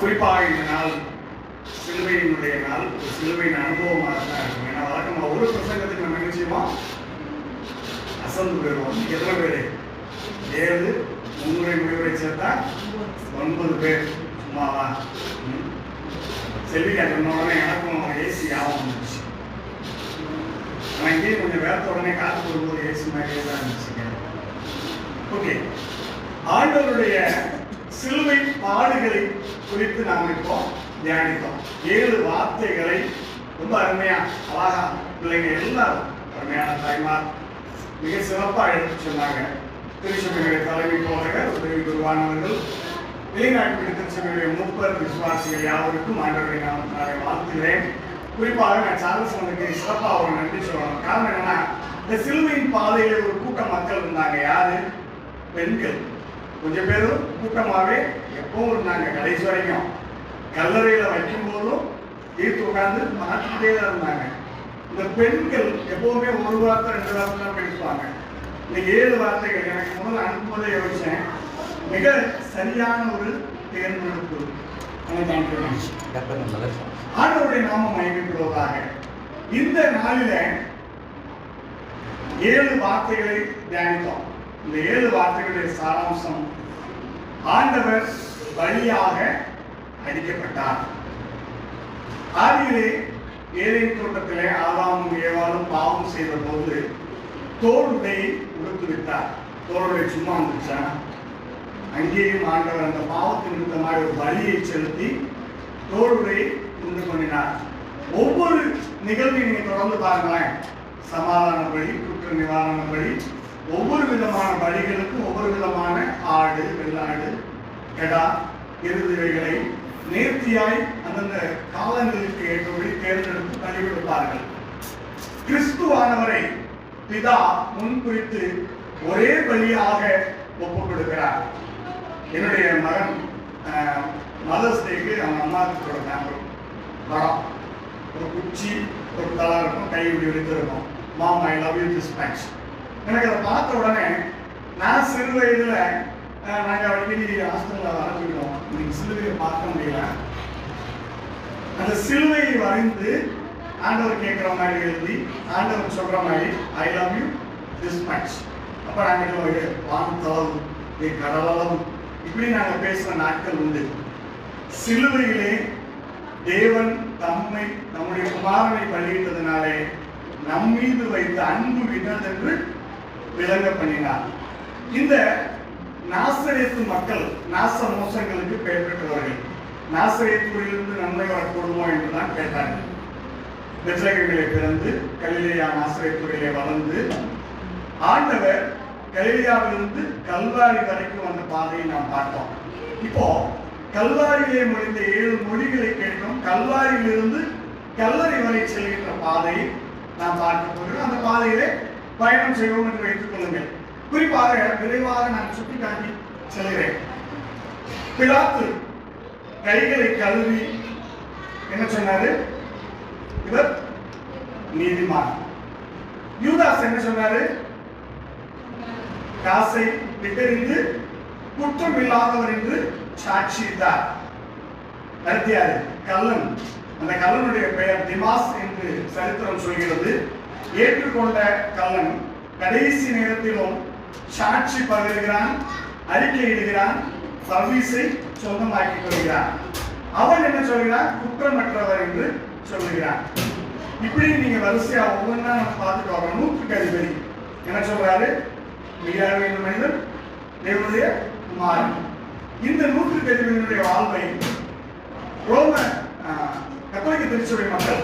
குறிப்பாக இந்த நாள் சிலுவையினுடைய நாள் சிலுவையின் அனுபவமாக தான் இருக்கும். ஏன்னா வழக்கமாக ஒரு பிரசங்கத்துக்கு நம்ம என்ன செய்வோம்? அசந்து போயிடுவோம். எத்தனை பேர்? ஏழு முன்னுரை முடிவுரை சேர்த்தா ஒன்பது பேர். சும்மாவா? ம். செல்விக்கா சொன்ன உடனே எனக்கும் ஏசி ஆகும் இருந்துச்சு ஆனால் இங்கேயும் கொஞ்சம் வேர்த்த உடனே காத்து போடும்போது ஏசி மாதிரியே தான் இருந்துச்சுங்க ஓகே. ஆண்டவருடைய சிலுவை பாடுகளை குறித்து நாம் இப்போ தியானித்தோம். ஏழு வார்த்தைகளை ரொம்ப அருமையா அழகா பிள்ளைங்க எல்லாரும் அருமையான தாய்மார் மிக சிறப்பாக எடுத்து சொன்னாங்க. திருச்சபையுடைய தலைமை போதகர் உதவி குருவானவர்கள் வெளிநாட்டு திருச்சபையுடைய முப்பர் விசுவாசிகள் யாவருக்கும் ஆண்டவரை நான் நான் வாழ்த்துகிறேன். குறிப்பாக நான் சார்லஸ் அவனுக்கு சிறப்பாக ஒரு நன்றி சொல்லணும். காரணம் என்னன்னா இந்த சிலுவையின் பாதையில ஒரு கூட்டம் மக்கள் இருந்தாங்க. யாரு? பெண்கள். கொஞ்சம் பேரும் கூட்டமாகவே எப்பவும் இருந்தாங்க கடைசி வரைக்கும். கல்லறையில் வைக்கும் போதும் ஈர்த்து உட்கார்ந்து மாற்றிக்கிட்டே தான் இருந்தாங்க. இந்த பெண்கள் எப்பவுமே ஒரு வார்த்தை ரெண்டு வார்த்தை தான் பேசுவாங்க. இந்த ஏழு வார்த்தைகள் எனக்கு முதல்ல அனுப்புவதை யோசிச்சேன். மிக சரியான ஒரு தேர்ந்தெடுப்பு. ஆண்டவருடைய நாம மயங்கிட்டுள்ளதாக இந்த நாளில ஏழு வார்த்தைகளை தியானித்தோம். இந்த ஏழு வார்த்தைகளுடைய சாராம்சம் ஆண்டவர் பலியாக அடிக்கப்பட்டார் ஆதியிலே ஏழை தோட்டத்திலே ஆதாமும் ஏவாலும் பாவம் செய்த போது தோளுடையை உடுத்து விட்டார். தோளுடைய சும்மா இருந்துச்சா? அங்கேயும் ஆண்டவர் அந்த பாவத்தின் நிமித்தமாக ஒரு பலியை செலுத்தி தோளுடையை உண்டு பண்ணினார். ஒவ்வொரு நிகழ்வையும் நீங்க தொடர்ந்து பாருங்களேன். சமாதான வழி குற்ற நிவாரண வழி ஒவ்வொரு விதமான வழிகளுக்கும் ஒவ்வொரு விதமான ஆடு வெள்ளாடு கெடா இருதுவைகளை நேர்த்தியாய் அந்தந்த காலங்களுக்கு ஏற்றபடி தேர்ந்தெடுத்து பலி கொடுப்பார்கள் கிறிஸ்துவானவரை பிதா முன்குறித்து ஒரே பலியாக ஒப்புக் கொடுக்கிறார் என்னுடைய மகன் மதர்ஸ் டேக்கு அவங்க அம்மாவுக்கு கொடுத்தாங்க படம் ஒரு குச்சி ஒரு தலை இருக்கும் கை இப்படி வைத்திருக்கும் mom I love you this match எனக்கு அதை பார்த்த உடனே நான் சிறு வயதில் நாங்கள் நாங்க அடிக்கடி ஹாஸ்பிட்டலில் வரைஞ்சிக்கிட்டோம் இன்னைக்கு சிலுவையை பார்க்க முடியல. அந்த சிலுவையை வரைந்து ஆண்டவர் கேட்குற மாதிரி எழுதி ஆண்டவர் சொல்கிற மாதிரி I love you this much அப்போ நாங்கள் ஒரு தளவு நீ கடலளவு இப்படி நாங்கள் பேசுகிற நாட்கள் உண்டு. சிலுவையிலே தேவன் தம்மை நம்முடைய குமாரனை பலியிட்டதுனாலே நம் மீது வைத்த அன்பு வினதென்று விளங்க பண்ணினார். இந்த நாசரேத்து மக்கள் நாச மோசங்களுக்கு பெயர் பெற்றவர்கள் நாசரேத்தூரிலிருந்து நன்மை வரக்கூடுமோ என்று தான் கேட்டார்கள். பெத்லகேமிலே பிறந்து கலிலேயா நாசரேத்தூரிலே வளர்ந்து ஆண்டவர் கலிலேயாவிலிருந்து கல்வாரி வரைக்கும் வந்த பாதையை நாம் பார்த்தோம். இப்போ கல்வாரியிலே முடிந்த ஏழு மொழிகளை கேட்டோம். கல்வாரியிலிருந்து கல்லறை வரை செல்கின்ற பாதையை நாம் பார்க்க போகிறோம். அந்த பாதையிலே பயணம் செய்வோம் என்று வைத்துக் கொள்ளுங்கள். குறிப்பாக விரைவாக நான் சுட்டிக்காட்டி செல்கிறேன். பிளாத்து கைகளை கழுவி என்ன சொன்னாரு? இவர் நீதிமான். யூதாஸ் என்ன சொன்னாரு? காசை விட்டறிந்து குற்றம் இல்லாதவர் என்று சாட்சியிட்டார். கருத்தியாரு கல்லன் அந்த கல்லனுடைய பெயர் திமாஸ் என்று சரித்திரம் சொல்கிறது. ஏற்றுக்கொண்ட கல்லன் கடைசி நேரத்திலும் சாட்சி பகிர்கிறான் அறிக்கையிடுகிறான் சர்வீஸை சொந்தமாக்கிக் கொள்கிறான் அவன் என்ன சொல்கிறான்? குற்றமற்றவர் என்று சொல்லுகிறான் இப்படி நீங்க வரிசையா ஒவ்வொன்றா நம்ம பார்த்துட்டு வரோம் நூற்றுக்கு அதிபதி என்ன சொல்றாரு? மெய்யாகவே வேண்டும் மனிதன் தேவனுடைய குமாரன். இந்த நூற்றுக்கு அதிபதியினுடைய வாழ்வை ரோம கத்தோலிக்க திருச்சபை மக்கள்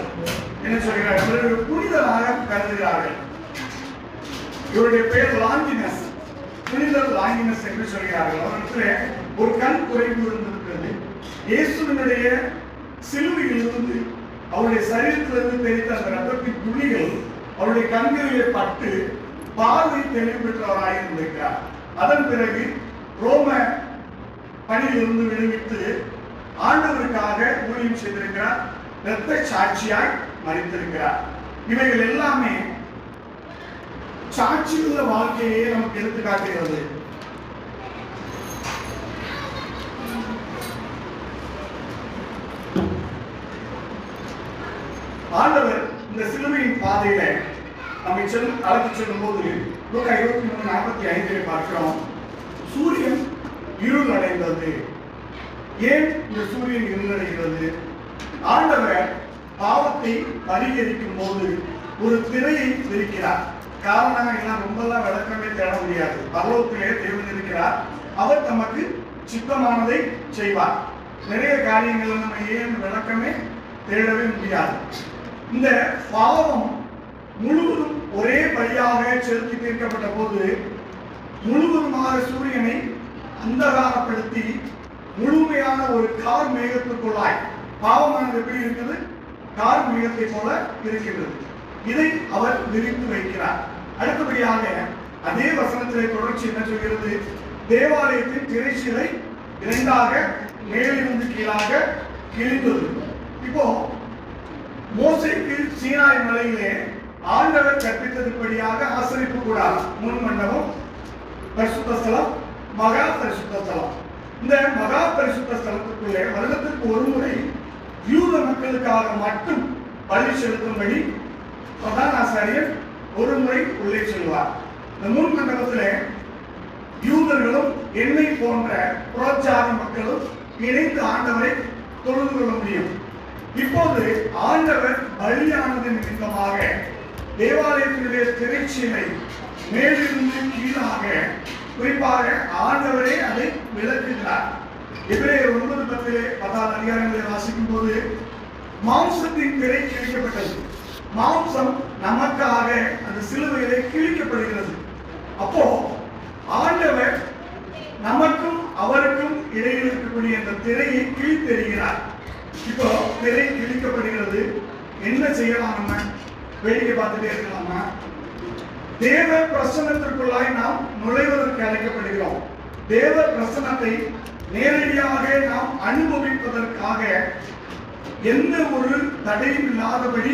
என்ன சொல்கிறார்? இவர்கள் புனிதராக கருதுகிறார்கள். இவருடைய பெயர் லாங்கினஸ். புனிதர் லாங்கினஸ் என்று சொல்கிறார்கள். அவரிடத்துல ஒரு கண் குறைவு இருந்திருக்கிறது இயேசுவினுடைய சிலுவையிலிருந்து அவருடைய சரீரத்திலிருந்து தெரிந்த அந்த ரத்தத்தின் துளிகள் அவருடைய கண்களிலே பட்டு பார்வை தெளிவு பெற்றவராக இருந்திருக்கிறார். அதன் பிறகு ரோம பணியிலிருந்து விடுவித்து ஆண்டவருக்காக ஊழியம் செய்திருக்கிறார். இரத்த சாட்சியாய் மறைத்திருக்கிறார் இவைகள் எல்லாமே சாட்சியுள்ள வாழ்க்கையே நமக்கு எடுத்து காட்டுகிறது. ஆண்டவர் இந்த சிலுவையின் பாதையில நம்மை செல்லும் அழைத்து செல்லும் போது நூற்றி ஐம்பத்தி மூணு நாற்பத்தி ஐந்தை பார்க்கிறோம். சூரியன் இருள் அடைந்தது. ஏன் இந்த சூரியன் இருள் அடைகிறது? ஆண்டவர் பாவத்தை பரிகரிக்கும் போது ஒரு திரையை விரிக்கிறார். காரணம் எல்லாம் ரொம்பலாம் விளக்கமே தேட முடியாது. பரலோகத்திலே தேவன் இருக்கிறார். அவர் தமக்கு சித்தமானதை செய்வார். நிறைய காரியங்கள் நம்ம ஏன் விளக்கமே தேடவே முடியாது. இந்த பாவம் முழுவதும் ஒரே படியாக செலுத்தி தீர்க்கப்பட்ட போது முழுவதுமாக சூரியனை அந்தகாரப்படுத்தி முழுமையான ஒரு கார் மேகத்துக்குள்ளாய். பாவமானது எப்படி இருக்குது கார் மிருகத்தை போல இருக்கின்றது. இதை அவர் விரித்து வைக்கிறார். அடுத்தபடியாக அதே வசனத்திலே தொடர்ச்சி என்ன சொல்கிறது? தேவாலயத்தின் திரைச்சிலை இரண்டாக மேலிருந்து கீழாக கிழிந்தது. இப்போ மோசைக்கு சீனாய் மலையிலே ஆண்டவர் கற்பித்ததுபடியாக ஆசரிப்பு கூடாது. முன் மண்டபம் பரிசுத்த ஸ்தலம் மகா பரிசுத்த ஸ்தலம். இந்த மகா பரிசுத்த ஸ்தலத்துக்குள்ளே வருடத்திற்கு ஒரு முறை யூத மக்களுக்காக மட்டும் பலி செலுத்தும்படி பிரதான ஆசாரியர் ஒரு முறை உள்ளே செல்வார். இந்த முன் மண்டபத்தில் யூதர்களும் என்னை போன்ற புறச்சாதி மக்களும் இணைந்து ஆண்டவரை தொழுது கொள்ள முடியும். இப்போது ஆண்டவர் பலியானது நிமித்தமாக தேவாலயத்தினுடைய திரைச்சீலை மேலிருந்து கீழாக குறிப்பாக ஆண்டவரே அதை விளக்குகிறார். எபிரேயர் ஒன்பது பத்திலே பத்தாவது அதிகாரங்களை வாசிக்கும் போது மாம்சத்தின் திரை கிழிக்கப்பட்டது. மாம்சம் நமக்காக அந்த சிலுவையிலே கிழிக்கப்படுகிறது. அப்போ ஆண்டவர் நமக்கும் அவருக்கும் இடையில் இருக்கக்கூடிய அந்த திரையை கிழித்தெறிகிறார். இப்போ திரை கிழிக்கப்படுகிறது. என்ன செய்யலாம் நம்ம வேடிக்கை பார்த்துட்டே இருக்கலாமா தேவ பிரசனத்திற்குள்ளாய் நாம் நுழைவதற்கு அழைக்கப்படுகிறோம். தேவ பிரசனத்தை நேரடியாக நாம் அனுபவிப்பதற்காக எந்த ஒரு தடையும் இல்லாதபடி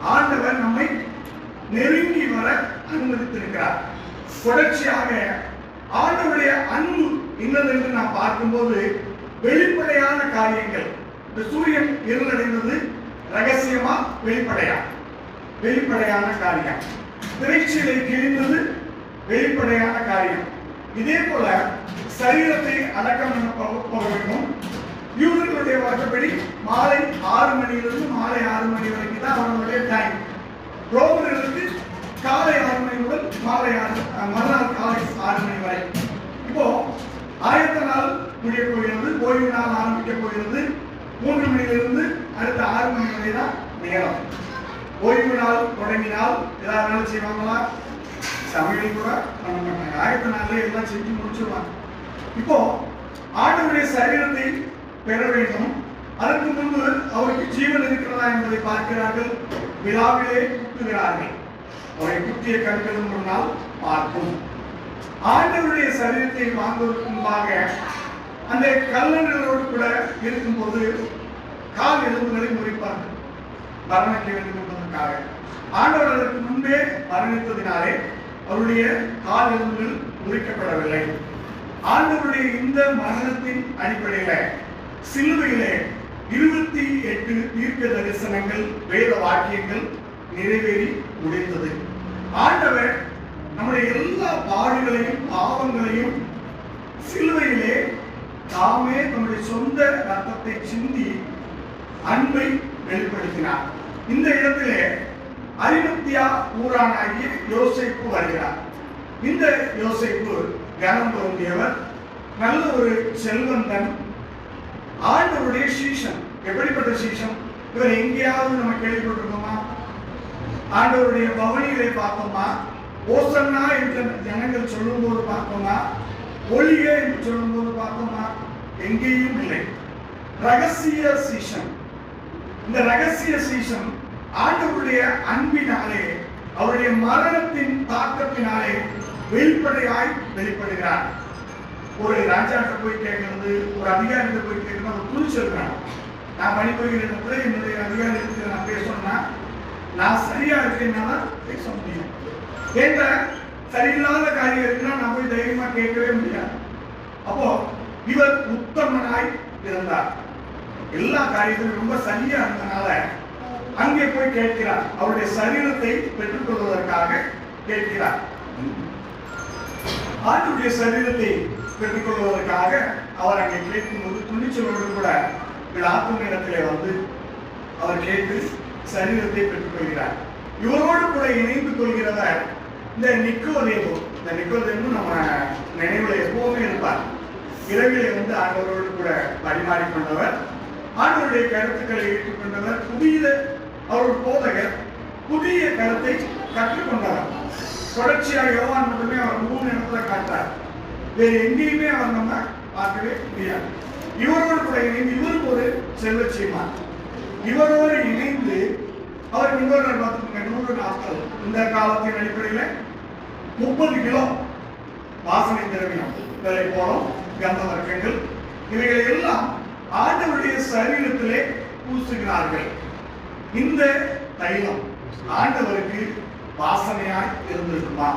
ஆண்டவர் நம்மை நெருங்கி வர அனுமதித்திருக்கிறார். தொடர்ச்சியாக ஆண்டவருடைய அன்பு இன்னதென்று நாம் பார்க்கும்போது வெளிப்படையான காரியங்கள். இந்த சூரியன் இருளடைந்தது ரகசியமா? வெளிப்படையா? வெளிப்படையான காரியம். திரைச்சீலை கிழிந்தது வெளிப்படையான காரியம். இதே போல சரீரத்தை அடக்கம் பண்ண போக வேண்டும். யூதர்களுடைய வழக்கப்படி மாலை ஆறு மணியிலிருந்து மாலை ஆறு மணி வரைக்கும் தான் அவர்களுடைய டைம் ரோமர்களுக்கு காலை ஆறு மணி முதல் மாலை ஆறு மறுநாள் காலை ஆறு மணி வரை. இப்போ ஆயத்த நாள் முடிய போகிறது ஓய்வு நாள் ஆரம்பிக்க போகிறது மூன்று மணியிலிருந்து அடுத்த ஆறு மணி வரை தான் நேரம். ஓய்வு நாள் தொடங்கினால் ஏதாவது செய்வாங்களா? சமையல் கூட பண்ண மாட்டாங்க ஆயத்த நாள்ல எல்லாம் செஞ்சு முடிச்சிருவாங்க. இப்போ ஆண்டவருடைய சரீரத்தை பெற வேண்டும். அதற்கு முன்பு அவருக்கு ஜீவன் இருக்கிறதா என்பதை பார்க்கிறார்கள். விழாவிலே குத்துகிறார்கள் அவரை குத்திய கண்களும் ஒரு நாள் பார்க்கும். ஆண்டவருடைய சரீரத்தை வாங்குவதற்கு முன்பாக அந்த கல்லணர்களோடு கூட இருக்கும்போது கால் எலும்புகளை முறிப்பார்கள் மரணிக்க வேண்டும் என்பதற்காக. ஆண்டவர் அதற்கு முன்பே மரணித்ததினாலே அவருடைய கால் எலும்புகள் முறிக்கப்படவில்லை. ஆண்டவருடைய இந்த மரணத்தின் அடிப்படையில சிலுவையிலே இருபத்தி எட்டு தீர்க்க தரிசனங்கள் வேத வாக்கியங்கள் நிறைவேறி முடிந்தது. ஆண்டவர் நம்முடைய எல்லா பாடுகளையும் பாவங்களையும் சிலுவையிலே தாமே நம்முடைய சொந்த ரத்தத்தை சிந்தி அன்பை வெளிப்படுத்தினார். இந்த இடத்திலே அரிமத்தியா ஊரானாகிய யோசிப்பு வருகிறார். இந்த யோசிப்பு கனம் பொருந்தியவர் நல்ல ஒரு செல்வந்தன் ஆண்டவருடைய சீசம் எப்படிப்பட்ட சீஷன்? இவர் எங்கேயாவது நம்ம கேள்விப்பட்டிருக்கோமா? ஆண்டவருடைய பவனிகளை பார்த்தோமா ஓசன்னா என்று ஜனங்கள் சொல்லும்போது பார்த்தோமா ஒளிய என்று சொல்லும்போது பார்த்தோமா எங்கேயும் இல்லை. ரகசிய சீஷன். இந்த ரகசிய சீசன் ஆண்டவருடைய அன்பினாலே அவருடைய மரணத்தின் தாக்கத்தினாலே வெளிப்படையாய் வெளிப்படுகிறார். ஒரு ராஜாட்ட போய் கேட்கறது ஒரு அதிகாரிகிட்ட போய் கேட்கறது அவன் துணிச்சிருக்கான் நான் பணிபுரிகிற கூட என்னுடைய அதிகாரிகளுக்கு நான் பேசணும்னா நான் சரியா இருக்கேன்னா தான் பேச முடியும். கேட்ட சரியில்லாத காரியம் இருக்குன்னா நான் போய் தைரியமா கேட்கவே முடியாது. அப்போ இவர் உத்தமனாய் இருந்தார். எல்லா காரியத்திலும் ரொம்ப சரியா இருந்தனால அங்கே போய் கேட்கிறார். அவருடைய சரீரத்தை பெற்றுக்கொள்வதற்காக கேட்கிறார். ஆண்டுடைய சரீரத்தை பெற்றுக்கொள்வதற்காக அவர் அங்கே கேட்கும்போது துணிச்சலோடு கூட பிளாத்தும் இடத்திலே வந்து அவர் கேட்டு சரீரத்தை பெற்றுக்கொள்கிறார். இவரோடு கூட இணைந்து கொள்கிறவர் இந்த நிக்கோதேவோ இந்த நிக்கோதேவோ நம்ம நினைவுல எப்பவுமே இருப்பார். இரவிலே வந்து ஆண்டவரோடு கூட பரிமாறி கொண்டவர் ஆண்டவருடைய கருத்துக்களை ஏற்றுக்கொண்டவர் புதிய அவர் போதகர் புதிய கருத்தை கற்றுக்கொண்டவர். தொடர்ச்சியாக யோவான் மட்டுமே அவர் மூணு இடத்துல காட்டார். வேறு எங்கேயுமே அவர் நம்ம பார்க்கவே முடியாது. இவரோடு கூட இணைந்து இவருக்கு ஒரு செல்வச்சியமான். இவரோடு இணைந்து அவர் இன்னொரு பார்த்துக்கோங்க நூறு நாட்கள். இந்த காலத்தின் அடிப்படையில் முப்பது கிலோ வாசனை திரவியம். விலை போகிறோம் கந்த வர்க்கங்கள். இவைகளை எல்லாம் ஆண்டவருடைய சரீரத்திலே பூசுகிறார்கள். இந்த தைலம் ஆண்டவருக்கு வாசனையாய் இருந்திருக்குமா?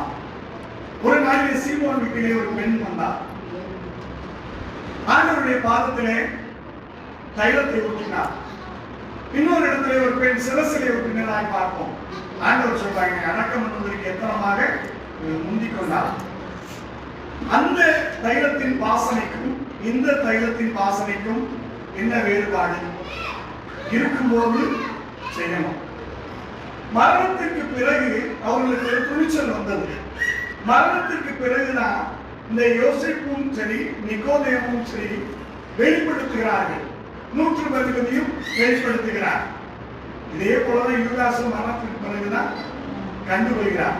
ஒரு நாளில் சீமோன் வீட்டிலே ஒரு பெண் வந்தார் ஆண்டவருடைய பாதத்திலே தைலத்தை ஊற்றினார் இன்னொரு இடத்துல ஒரு பெண் சிரசிலே ஊற்றினதாய் பார்ப்போம். ஆண்டவர் சொல்றாங்க அடக்கம் என்பதற்கு எத்தனமாக முந்திக்கொண்டார் அந்த தைலத்தின் வாசனைக்கும் இந்த தைலத்தின் வாசனைக்கும் என்ன வேறுபாடு? இருக்கும்போது செய்யணும். மரணத்திற்கு பிறகு அவர்களுக்கு ஒரு துணிச்சல் வந்தது. மரணத்திற்கு பிறகுதான் இந்த யோசிப்பும் சரி நிகோதயமும் சரி வெளிப்படுத்துகிறார்கள். நூற்று பதிபதியும் வெளிப்படுத்துகிறார். இதே போலதான் யுவராசு மரணத்திற்கு பிறகுதான் கண்டுகொள்கிறார்.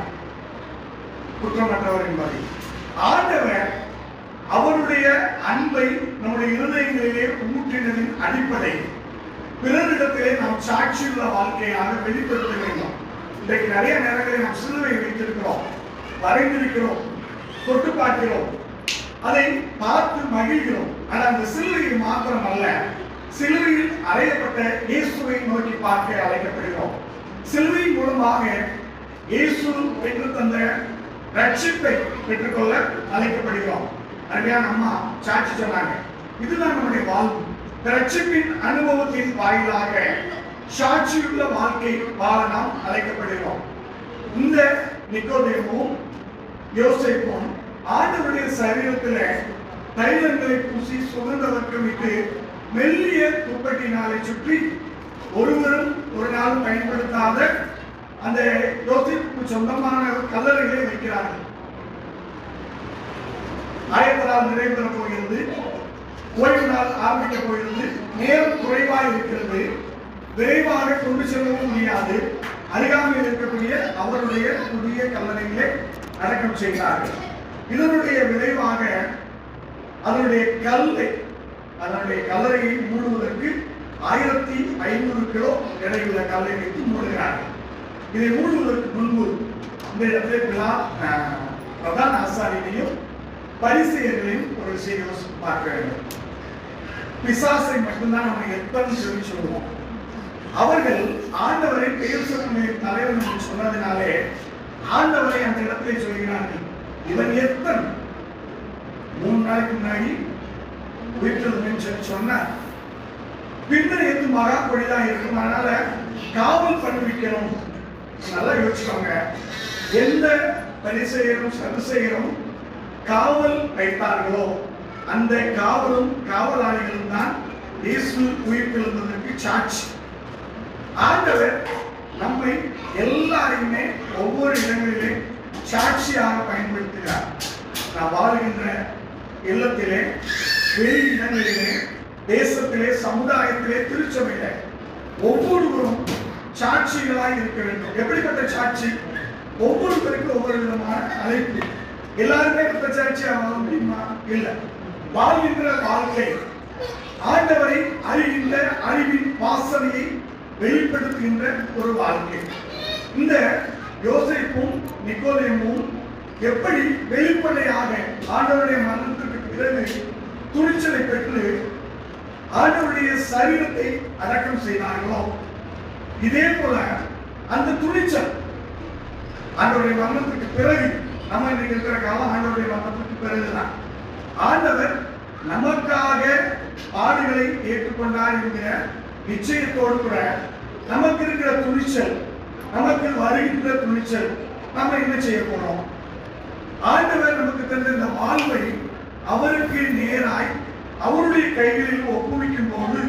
குற்றமற்றவர் என்பதை. ஆண்டவர் அவருடைய அன்பை நம்முடைய இருதயங்களிலே ஊற்றினதின் அடிப்படை. பிறரிடத்திலே நாம் சாட்சியுள்ள வாழ்க்கையாக வெளிப்படுத்த வேண்டும். இன்றைக்கு நிறைய நேரங்களில் நாம் சிலுவை வைத்திருக்கிறோம். வரைந்திருக்கிறோம். தொட்டு பார்க்கிறோம். அதை பார்த்து மகிழ்கிறோம். ஆனால் அந்த சிலுவையை மாத்திரம் அல்ல சிலுவையில் அறையப்பட்ட இயேசுவை நோக்கி பார்க்க அழைக்கப்படுகிறோம். சிலுவையின் மூலமாக இயேசு பெற்று தந்த ரட்சிப்பை பெற்றுக்கொள்ள அழைக்கப்படுகிறோம். அருமையான அம்மா சாட்சி சொன்னாங்க. இதுதான் நம்முடைய வாழ்வு. ரட்சிப்பின் அனுபவத்தின் வாயிலாக சாட்சியுள்ள வாழ்க்கை வாழ நாம் அழைக்கப்படுகிறோம். இந்த நிக்கோதேமும் யோசிப்பும் ஆண்டவருடைய சரீரத்தில் தைலங்களை பூசி சுகந்தவர்க்கமிட்டு மெல்லிய துப்பட்டினாலை சுற்றி ஒருவரும் ஒரு நாள் பயன்படுத்தாத அந்த யோசிப்புக்கு சொந்தமான கல்லறைகளை வைக்கிறார்கள். ஆயத்தலால் நிறைவேற போகிறது. ஓய்வு நாள் ஆரம்பிக்க போகிறது நேரம் குறைவாக இருக்கிறது. விரைவாக கொண்டு செல்லவும் முடியாது. அருகாமையில் இருக்கக்கூடிய அவருடைய புதிய கல்லறைகளை அடக்கம் செய்கிறார்கள் இதனுடைய விளைவாக அதனுடைய கல்லை அதனுடைய கல்லறையை மூடுவதற்கு ஆயிரத்தி ஐநூறு கிலோ எடையுள்ள கல்லை வைத்து மூடுகிறார்கள். இதை மூடுவதற்கு முன்பு இந்த இடத்துல விழா அஹ், பிரதான ஆசாரியனையும் பரிசெயர்களையும் ஒரு விஷயம் பார்க்க வேண்டும். பிசாசை மட்டும்தான் நம்ம எத்தனை சொல்லி சொல்லுவோம்? அவர்கள் ஆண்டவரை பெயர் சொல்லுமே தலைவர் என்று சொன்னதினாலே ஆண்டவரை அந்த இடத்திலே சொல்கிறார்கள். இவன் எத்தன்? மூணு நாளைக்கு முன்னாடி உயிர்த்ததுன்னு சொல்லி சொன்னார். பின்னர் எது மகா கொடிதான் இருக்கும். அதனால காவல் பண்ணுவிக்கணும் நல்லா யோசிச்சுக்கோங்க. எந்த பரிசெயரும் சதுசெயரும் காவல் வைத்தார்களோ அந்த காவலும் காவலாளிகளும் தான் இயேசு உயிர்த்தெழுந்ததற்கு சாட்சி. ஆண்டவர் நம்மை எல்லாரையுமே ஒவ்வொரு இடங்களிலே சாட்சியாக பயன்படுத்துகிறார். நான் வாழ்கின்ற இல்லத்திலே வெளி இடங்களிலே தேசத்திலே சமுதாயத்திலே திருச்சபையிலே ஒவ்வொருவரும் சாட்சிகளாக இருக்க வேண்டும். எப்படிப்பட்ட சாட்சி? ஒவ்வொருவருக்கும் ஒவ்வொரு விதமான அழைப்பு. எல்லாருமே பட்ட சாட்சியாக வாழ முடியுமா இல்லை. வாழ்கின்ற வாழ்க்கை. ஆண்டவரை அறிகின்ற அறிவின் வாசனையை வெளிப்படுத்துகின்ற ஒரு வாழ்க்கை. இந்த யோசைப்பும் நிக்கோலியமும் எப்படி வெளிப்படையாக ஆண்டவருடைய மரணத்திற்கு பிறகு துணிச்சலை பெற்று ஆண்டவருடைய சரீரத்தை அடக்கம் செய்தார்களோ? இதே போல அந்த துணிச்சல் ஆண்டவருடைய மரணத்துக்கு பிறகு நம்ம இன்னைக்கு இருக்கிற காலம் ஆண்டவருடைய மரணத்துக்கு பிறகுதான். ஆண்டவர் நமக்காக பாடுகளை ஏற்றுக்கொண்டார் என்கிற நிச்சயத்தோடு கூட நமக்கு இருக்கிற துணிச்சல் நமக்கு வருகின்ற துணிச்சல் நம்ம என்ன செய்ய போறோம்? ஆண்டவர் நமக்கு தந்த இந்த வாழ்வை அவருக்கு நேராய் அவருடைய கைகளில் ஒப்புவிக்கும் போது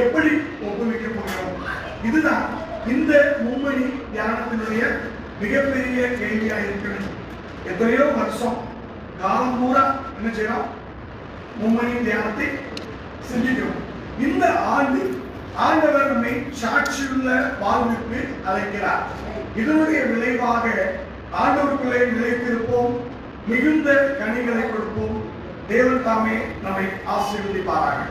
எப்படி ஒப்புவிக்க போகிறோம் இதுதான் இந்த மும்மணி தியானத்தினுடைய மிகப்பெரிய கேள்வியாக இருக்கிறது எத்தனையோ வருஷம் காலம் பூரா என்ன செய்யணும் உண்மையின் தியானத்தை சிந்திக்கிறோம் இந்த ஆண்டு ஆண்டவர் நம்மை சாட்சியுள்ள வாழ்வுக்கு அழைக்கிறார் இதனுடைய விளைவாக ஆண்டவர்களை நிலைத்திருப்போம் மிகுந்த கனிகளை கொடுப்போம் தேவன் தாமே நம்மை ஆசீர்வதிப்பார்கள்